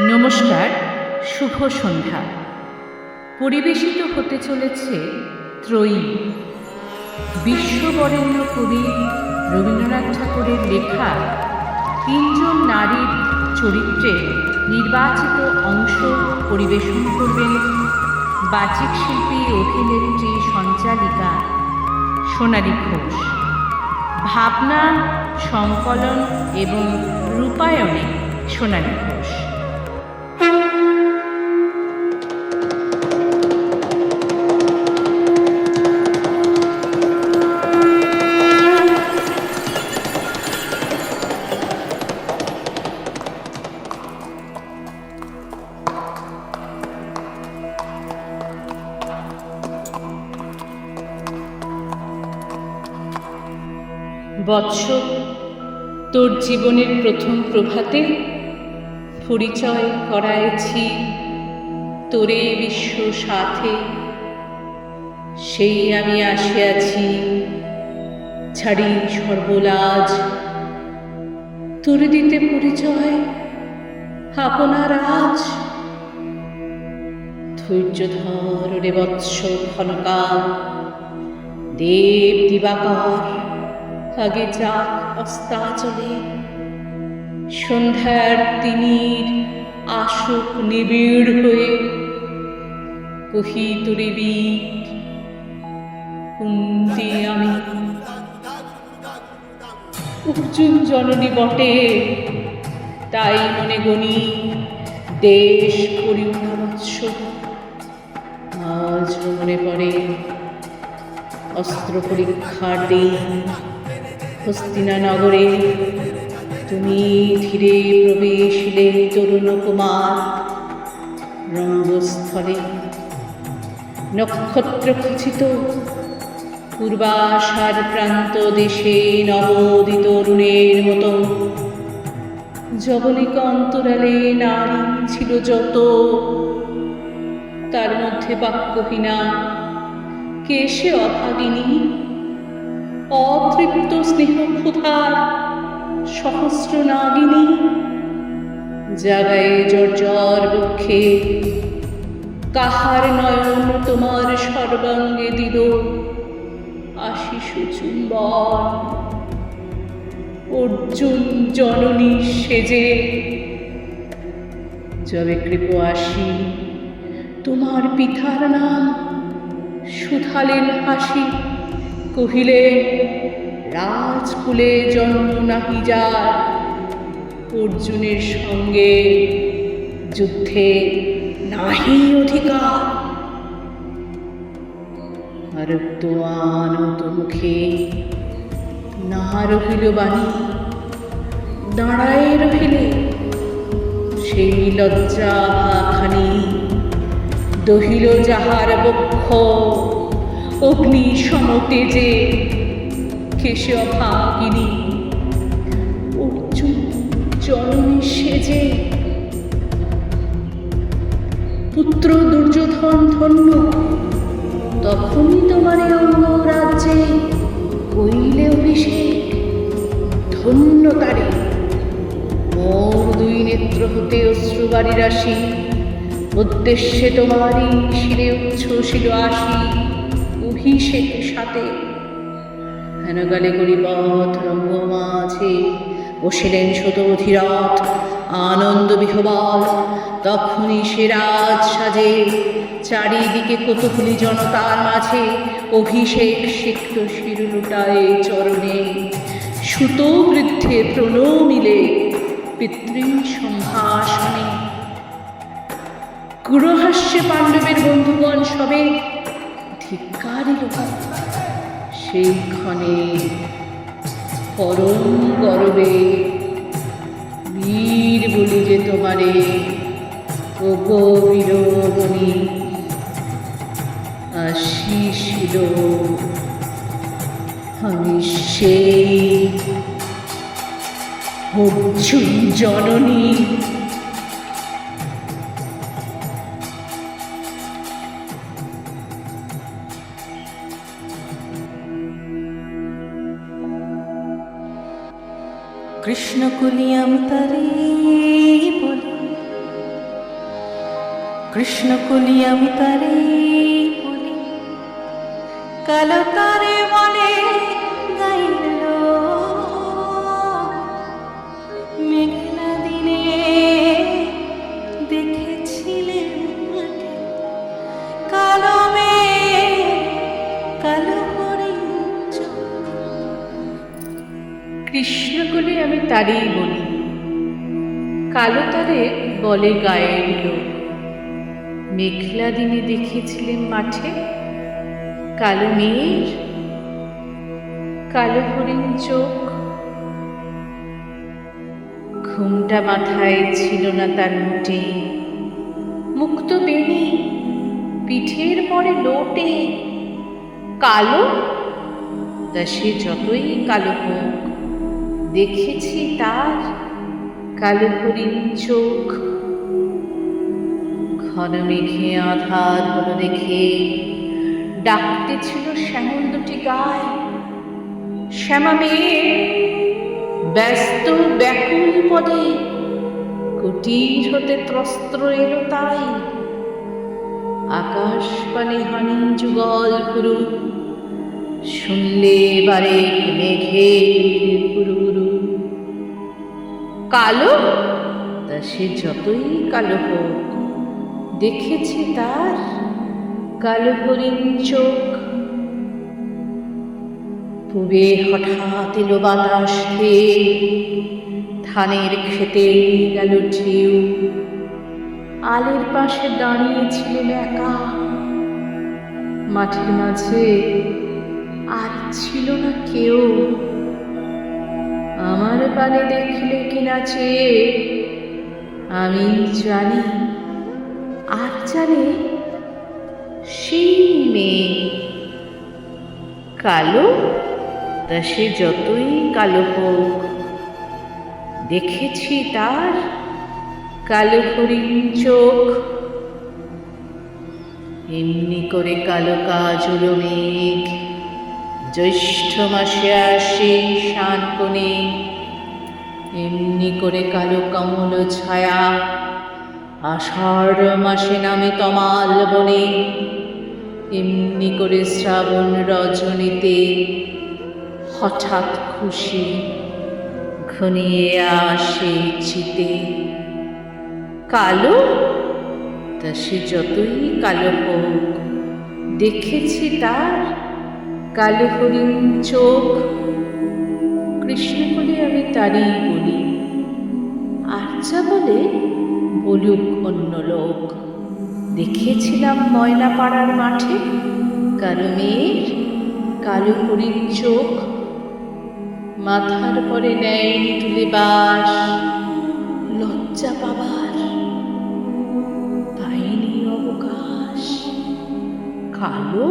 নমস্কার, শুভ সন্ধ্যা। পরিবেশিত হতে চলেছে ত্রয়ী। বিশ্ববরেণ্য কবি রবীন্দ্রনাথ ঠাকুরের লেখা তিনজন নারীর চরিত্রে নির্বাচিত অংশ পরিবেশন করবেন বাচিক শিল্পী, অভিনেত্রী, সঞ্চালিকা সোনালী ঘোষ। ভাবনা, সংকলন এবং রূপায়ণে সোনালী ঘোষ। বৎস তোর জীবনের প্রথম প্রভাতে পরিচয় করাইছি তোরে বিশ্ব সাথে। সেই আমি আসিয়াছি, ছাড়ি সর্বলাজ। তোরে দিতে পরিচয় আপনার আজ। ধৈর্য ধর রে বৎস ক্ষণকাল, দেব দিবাকর। আগে যাক অস্তাচলে সন্ধ্যার তিমির আশুক নিবিড় হয়ে। কহি তোরে কুন্তি আমি। উপচুন জননী বটে, তাই মনে গণি দেশ পরিমৎস আজ মনে পড়ে অস্ত্র পরীক্ষার দিন হস্তিনা নগরে তুমি ধীরে প্রবেশিলে তরুণ কুমার, রঙ্গস্থলে নক্ষত্র খচিত। পূর্বাশার প্রান্ত দেশে নবোদিত অরুণের মতো। জবনিকা অন্তরালে নারী ছিল যত। তার মধ্যে বাক্যহীনা, কে সে অভাগিনী? অতৃপ্ত স্নেহ ক্ষুধার সহস্র নাগিনী জাগায় জর্জর বক্ষে, কাহার নয়ন তোমার সর্বাঙ্গে দিল? আশিস চুম্বন অর্জুন জননী সেজে, যবে কৃপ আসি, তোমার পিতার নাম সুধালেন হাসি। কহিলে, রাজকুলে জন্ম নাহি যার? অর্জুনের সঙ্গে যুদ্ধে নাহি অধিকার। আরক্তমান মুখে না রহিল বাণী। দাঁড়ায় রহিলে সেই লজ্জা খানি দহিল যাহার বক্ষ অগ্নি সমতেজে কেশে অভাগিনী, অর্জুন জননী সেজে। পুত্র দুর্যোধন ধন্য, তখনই তোমার অঙ্গ রাজ্যে কইলে অভিষেক। ধন্য তারে। মোর দুই নেত্র হতে অশ্রুবাড়ি রাশি, উদ্দেশ্যে তোমারই শিরে উচ্ছ্বসিল আসি অভিষেক সাথে। হেন গালে গরিপথ রঙ্গ মাঝে বসিলেন শত অধিরথ আনন্দ বিহবল। তখনই সে রাজ সাজে, চারিদিকে কতগুলি জনতার মাঝে অভিষেক সিক্ত শিরুলুটায় চরণে। সুত বৃদ্ধে প্রণমিলে পিতৃ সম্ভাষণে গুরুহাস্যে পাণ্ডবের বন্ধুগণ সবে ধিক্কারিল সেই ক্ষণে পরম গরবে। বীর বলি যে তোমারে ও গৌরবণী আসিছিল আমি সেই অর্জুন কৃষ্ণ কুলিয়াম তারে বলে। কৃষ্ণ কুলিয়াম কালো তারে বলে কৃষ্ণকলি আমি তারই বলি। কালো তারে বলে গায়ের লোক। মেঘলা দিনে দেখেছিলেন মাঠে কালো মেয়ের কালো হরিণ চোখ। ঘুমটা মাথায় ছিল না তার মোটে মুক্ত বেনি পিঠের পরে লোটে। কালো? তা সে যতই কালো হোক। দেখেছি তার কালো হরিণ চোখ। ঘন মেঘে আধার হলো দেখে ডাকতে ছিল শ্যামল দুটি গায়। শ্যামা মেয়ে, ব্যস্ত ব্যাকুল পদে কুটির হতে ত্রস্ত্র এলো তাই। আকাশ পানে হানি যুগল পুরু শুনলে বারে মেঘে পুরু পুরু কালো? তা সে যতই কালো হোক, দেখেছি তার কালো হরিণ চোখ। পূবে হঠাৎ এলো বাতাস, ধানের খেতে গেল ঢেউ। আলের পাশে দাঁড়িয়েছিলেন একা। মাঠের মাঝে আর ছিল না কেউ। আমার পানে দেখলে কিনা চেয়ে আমি জানি, আর জানি সেই মেয়ে কালো, তা সে যতই কালো হোক। দেখেছি তার কালো হরিণ চোখ। এমনি করে কালো কাজল মেঘ জ্যৈষ্ঠ মাসে আসে শান এমনি করে কালো কমল ছায়া আষাঢ় মাসে নামে তমাল বনে। এমনি করে শ্রাবণ রজনীতে হঠাৎ খুশি ঘনিয়ে আসে চিতে। কালো? তা সে যতই কালো হোক, দেখেছি তার কালো হরিণ চোখ। কৃষ্ণ বলে আমি তারই বলি, আর যা বলে বলুক অন্য লোক। দেখেছিলাম ময়না পাড়ার মাঠে কালো মেয়ের কালো হরিণ চোখ। মাথার পরে নেয়নি তুলে বাস, লজ্জা পাবার পাইনি অবকাশ। কালো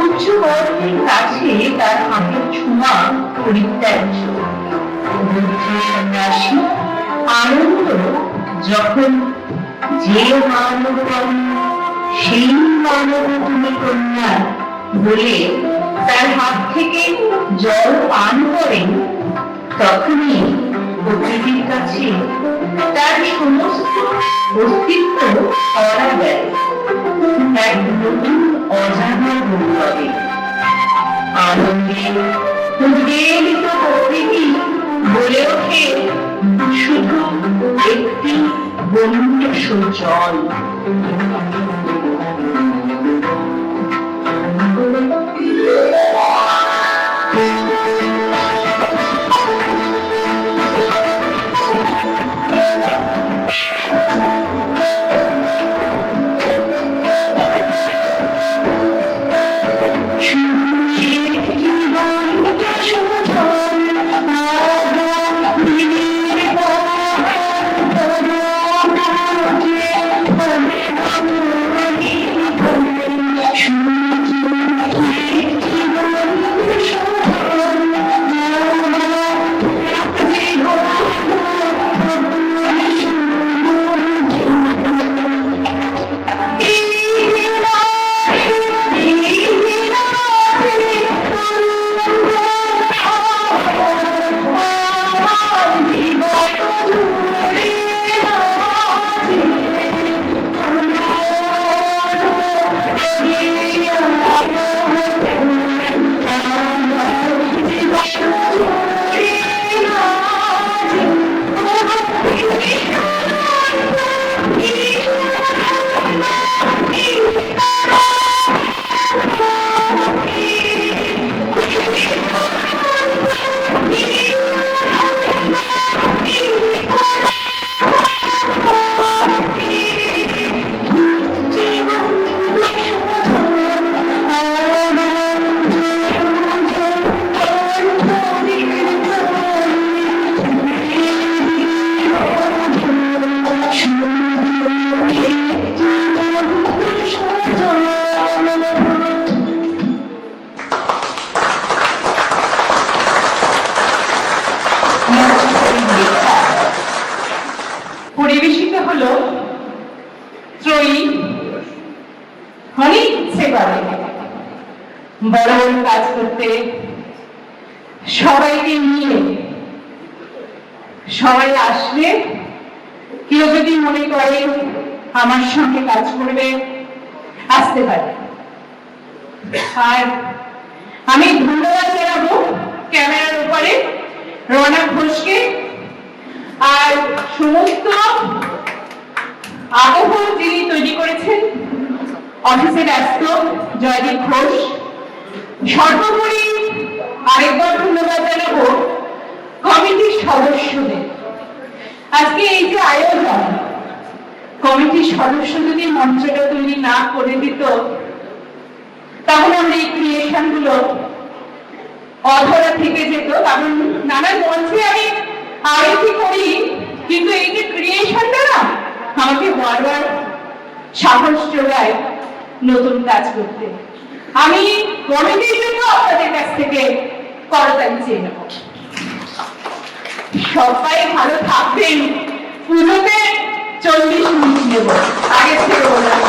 উচ্চ বয়সের কাছে তার হাতের ছোঁয়া পরিত্যাজ্য সন্ন্যাসী আনন্দ যখন যে মানব সেই মানব তুমি কন্যা বলে তার হাত থেকে জল পান করেন তখনই প্রকৃতির কাছে তার সমস্ত অস্তিত্ব করা যায় এক নতুন অজানা গৌরবে আনন্দে উদ্বেলিত প্রকৃতি বলে একটি বন্ধু সজল you কেউ যদি মনে করে আমার সঙ্গে কাজ করবে, আসতে পারে। আর আমি ধন্যবাদ জানাব ক্যামেরার উপরে রওনা ঘোষকে। আর সমস্ত আবহ যিনি তৈরি করেছেন, অফিসে ব্যস্ত জয়দীপ ঘোষ, সর্বোপরি আরেকবার ধন্যবাদ জানাব কমিটির সদস্যদের আজকে এই যে আয়োজন। কমিটির সদস্য যদি মঞ্চটা তৈরি না করে দিত, তাহলে আমরা এই ক্রিয়েশনগুলো অধরা থেকে যেত। কারণ নানান মঞ্চে আমি আরতি করি, কিন্তু এই যে ক্রিয়েশনটা না, আমাকে বারবার সাহস যোগায় নতুন কাজ করতে। আমি কমিটির জন্য আপনাদের কাছ থেকে করতালি চেয়ে নেব। সবাই ভালো থাকবেন। পুজোতে চল্লিশ মিষ্টি দেবো আগের থেকে বললাম